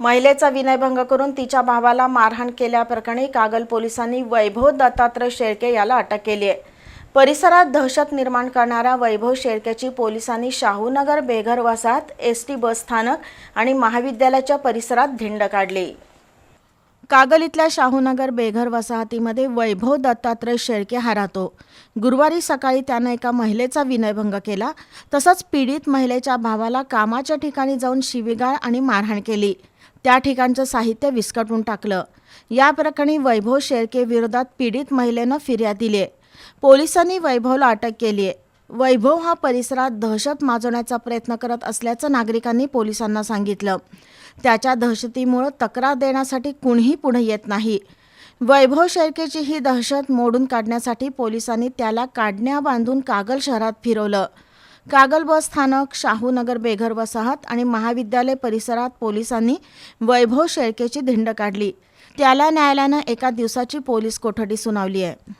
महिलेचा विनयभंग करून तिच्या भावाला मारहाण केल्याप्रकरणी कागल पोलिसांनी वैभव दत्तात्रय शेळके याला अटक केली आहे. परिसरात दहशत निर्माण करणाऱ्या वैभव शेळकेची पोलिसांनी शाहूनगर बेघर वसाहत एस टी बस स्थानक आणि महाविद्यालयाच्या परिसरात धिंड काढली. कागल इथल्या शाहूनगर बेघर वसाहतीमध्ये वैभव दत्तात्रय शेळके हा राहतो गुरुवारी सकाळी त्यानं एका महिलेचा विनयभंग केला. तसंच पीडित महिलेच्या भावाला कामाच्या ठिकाणी जाऊन शिवीगाळ आणि मारहाण केली. त्या ठिकाणचं साहित्य विस्कटून टाकलं. या प्रकरणी वैभव शेळके विरोधात पीडित महिलेनं फिर्याद दिली पोलिसांनी वैभवला अटक केली आहे वैभव हा परिसरात दहशत माजवण्याचा प्रयत्न करत असल्याचं नागरिकांनी पोलिसांना सांगितलं. त्याच्या दहशतीमुळं तक्रार देण्यासाठी कुणीही पुढे येत नाही. वैभव शेळकेची ही दहशत मोडून काढण्यासाठी पोलिसांनी त्याला काढण्या बांधून कागल शहरात फिरवलं. कागल बस स्थानक शाहूनगर बेघर वसाहत आणि महाविद्यालय परिसरात पोलिसांनी वैभव शेळकेची धिंड काढली. त्याला न्यायालयानं एका दिवसाची पोलीस कोठडी सुनावली आहे.